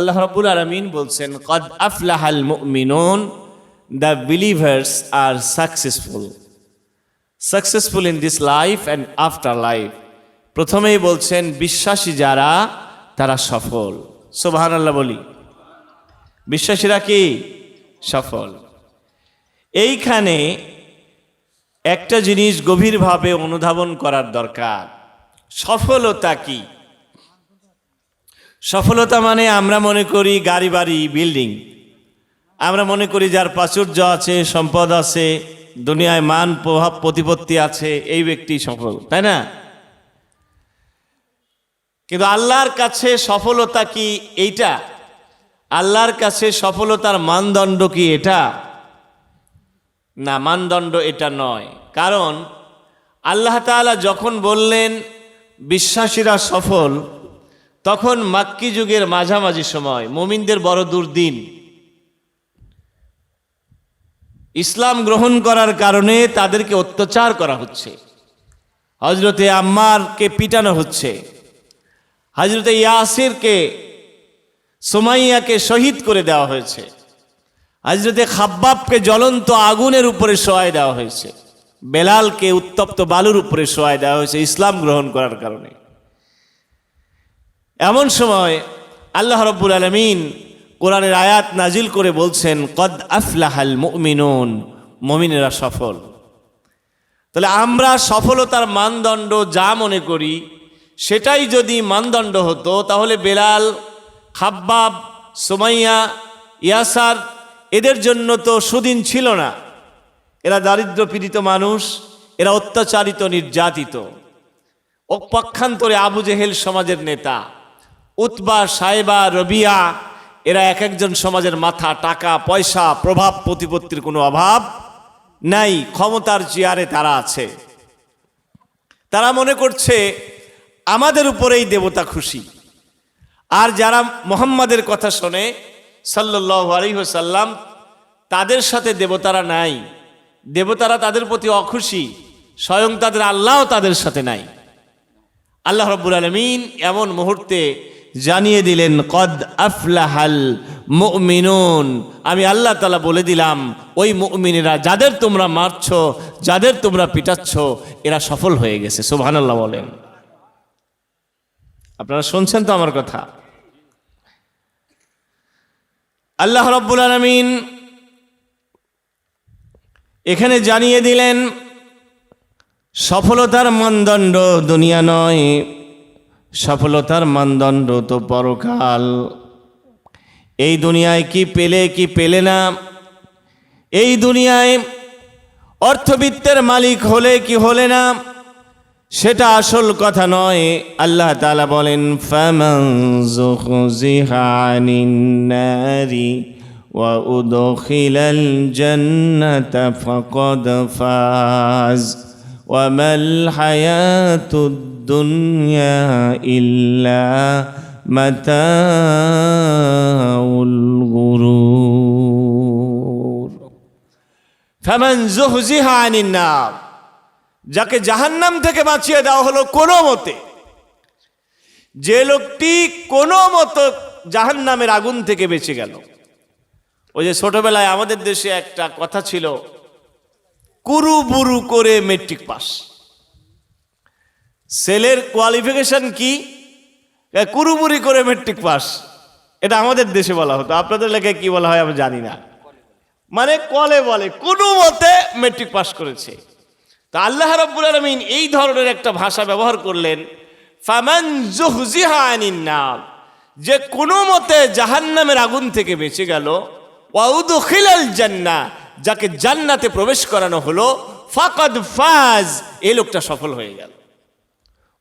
আল্লাহ রাব্বুল আলামিন বলছেন, কদ আফলাহাল মুমিনুন, the believers are successful. Successful in this life and after life. প্রথমেই বলছেন, বিশ্বাসী যারা, তারা সফল। সোবাহান আল্লাহ বলি। বিশ্বাসীরা কি? সফল। এইখানে একটা জিনিস গভীরভাবে অনুধাবন করার দরকার। সফলতা কি? সফলতা মানে আমরা মনে করি গাড়ি, বাড়ি, বিল্ডিং। আমরা মনে করি যার প্রাচুর্য আছে, সম্পদ আছে, দুনিয়ায় মান, প্রভাব, প্রতিপত্তি আছে, এই ব্যক্তি সফল, তাই না? কিন্তু আল্লাহর কাছে সফলতা কি এইটা? আল্লাহর কাছে সফলতার মানদণ্ড কি এটা? না, মানদণ্ড এটা নয়। কারণ আল্লাহ তাআলা যখন বললেন, বিশ্বাসীরা সফল তখন মাক্কি যুগের মাঝামাঝি সময়, মুমিনদের বড় দুর্দিন। ইসলাম গ্রহণ করার কারণে তাদেরকে অত্যাচার করা হচ্ছে। হজরতে আম্মারকে পিটানো হচ্ছে। হজরতে ইয়াসিরকে সোমাইয়াকে শহীদ করে দেওয়া হয়েছে। হজরতে খাব্বাবকে জ্বলন্ত আগুনের উপরে শোয়াই দেওয়া হয়েছে। বেলালকে উত্তপ্ত বালুর উপরে শোয়াই দেওয়া হয়েছে ইসলাম গ্রহণ করার কারণে। এমন সময় আল্লাহ রব্বুল আলমিন কোরআনের আয়াত নাজিল করে বলছেন, কদ আফলাহাল মুমিনুন মমিনেরা সফল। তাহলে আমরা সফলতার মানদণ্ড যা মনে করি, সেটাই যদি মানদণ্ড হতো, তাহলে বেলাল, খাব্বাব, সোমাইয়া, ইয়াসার, এদের জন্য তো সুদিন ছিল না। এরা দারিদ্র পীড়িত মানুষ, এরা অত্যাচারিত, নির্যাতিত। ও পক্ষান্তরে আবু জেহেল সমাজের নেতা। উতবা সাহেবা রবিয়া, এরা এক একজন সমাজের মাথা, টাকা, পয়সা, প্রভাব, প্রতিপত্তির কোনো অভাব নাই, ক্ষমতার চেয়ারে তারা আছে। তারা মনে করছে, আমাদের উপরেই দেবতা খুশি। আর যারা মোহাম্মদের কথা শোনে সাল্লাহ আলহিহসাল্লাম তাদের সাথে দেবতারা নাই। দেবতারা তাদের প্রতি অখুশি, স্বয়ং তাদের আল্লাহও তাদের সাথে নাই। আল্লাহ রব্বুল আলমিন এমন মুহূর্তে জানিয়ে দিলেন, কদ আফলাহাল মুমিনুন। আমি আল্লাহ তালা বলে দিলাম, ওই মুমিনেরা যাদের তোমরা মারছ, যাদের তোমরা পিটাচ্ছ, এরা সফল হয়ে গেছে। সুবহানাল্লাহ বলেন। আপনারা শুনছেন তো আমার কথা? আল্লাহ রব্বুল আলমিন এখানে জানিয়ে দিলেন, সফলতার মানদণ্ড দুনিয়া নয়। সফলতার মানদণ্ড তো পরকাল এই দুনিয়ায় কি পেলে কি পেলে না এই দুনিয়ায় অর্থবিত্তের মালিক হলে কি হলে না সেটা আসল কথা নয় আল্লাহ তালা বলেন ফামান যুখজিহা আনিন নারি ওয়া উদখিলাল জান্নাতা ফাকাদ ফাজ وما الحياة الدنيا إلا متاع الغرور فمن زحزح عن النار যাকে জাহান্নাম থেকে বাঁচিয়ে দেওয়া হলো কোনো মতে যে লোকটি কোনো মতো জাহান্নামের আগুন থেকে বেঁচে গেল ওই যে ছোটবেলায় আমাদের দেশে একটা কথা ছিল কুরু বুরু করে মেট্রিক পাস সেলের কোয়ালিফিকেশন কি? কুরুবুরি করে মেট্রিক পাস এটা আমাদের দেশে বলা হতো। আপনাদের লেখায় কি বলা হয় আমি জানি না। মানে কলে বলে, কোনো মতে মেট্রিক পাস করেছে। তা আল্লাহ রব্বুল আলমিন এই ধরনের একটা ভাষা ব্যবহার করলেন, ফামান জুহজিহা নার। যে কোনো মতে জাহান্নামের আগুন থেকে বেঁচে গেল ওয়াউদখিলাল জান্নাহ যাকে জান্নাতে প্রবেশ করানো হলো, ফাকাদ ফাজ এই লোকটা সফল হয়ে গেল।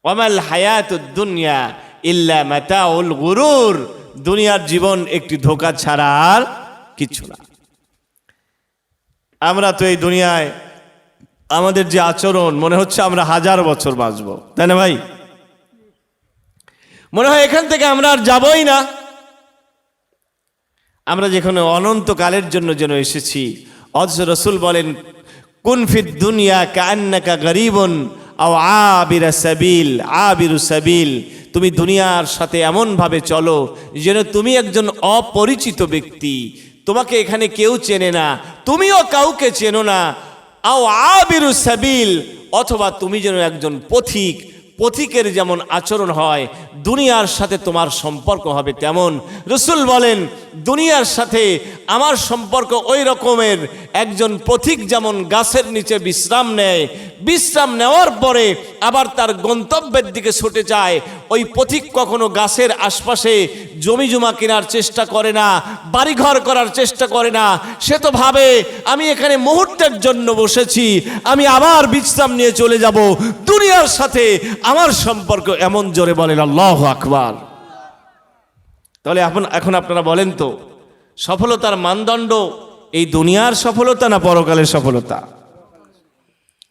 ওয়ামাল হায়াত দুনিয়া ইল্লা মাতাউল গুরুর। দুনিয়ার জীবন একটি ধোকা ছাড়া আর কিছু না। আমরা তো এই দুনিয়ায় আমাদের যে আচরণ, মনে হচ্ছে আমরা হাজার বছর বাঁচব। তাই না ভাই? মনে হয় এখান থেকে আমরা আর যাবই না। আমরা যেখানে অনন্তকালের জন্য যেন এসেছি, অথচ রসুল বলেন কুনফিদ দুনিয়া কান্নাকা গরিবন আও আবিরা সাবিল, আবিরু সাবিল, তুমি দুনিয়ার সাথে এমনভাবে চলো যেন তুমি একজন অপরিচিত ব্যক্তি। তোমাকে এখানে কেউ চেনে না, তুমিও কাউকে চেনো না। আও আবিরু সাবিল, অথবা তুমি যেন একজন পথিক, পথিকের যেমন আচরণ হয়, দুনিয়ার সাথে তোমার সম্পর্ক হবে তেমন। রসুল বলেন দুনিয়ার সাথে আমার সম্পর্ক ওই রকমের। একজন পথিক যেমন গাছের নিচে বিশ্রাম নেয়, বিশ্রাম নেওয়ার পরে আবার তার গন্তব্যের দিকে ছুটে যায়। ওই পথিক কখনো গাছের আশপাশে জমি জমা কেনার চেষ্টা করে না, বাড়িঘর করার চেষ্টা করে না। সে তো ভাবে, আমি এখানে মুহূর্তের জন্য বসেছি, আমি আবার বিশ্রাম নিয়ে চলে যাব। দুনিয়ার সাথে আমার সম্পর্ক এমন জোরে বলেন, আল্লাহ আকবার। তাহলে এখন এখন আপনারা বলেন তো সফলতার মানদণ্ড এই দুনিয়ার সফলতা না পরকালের সফলতা?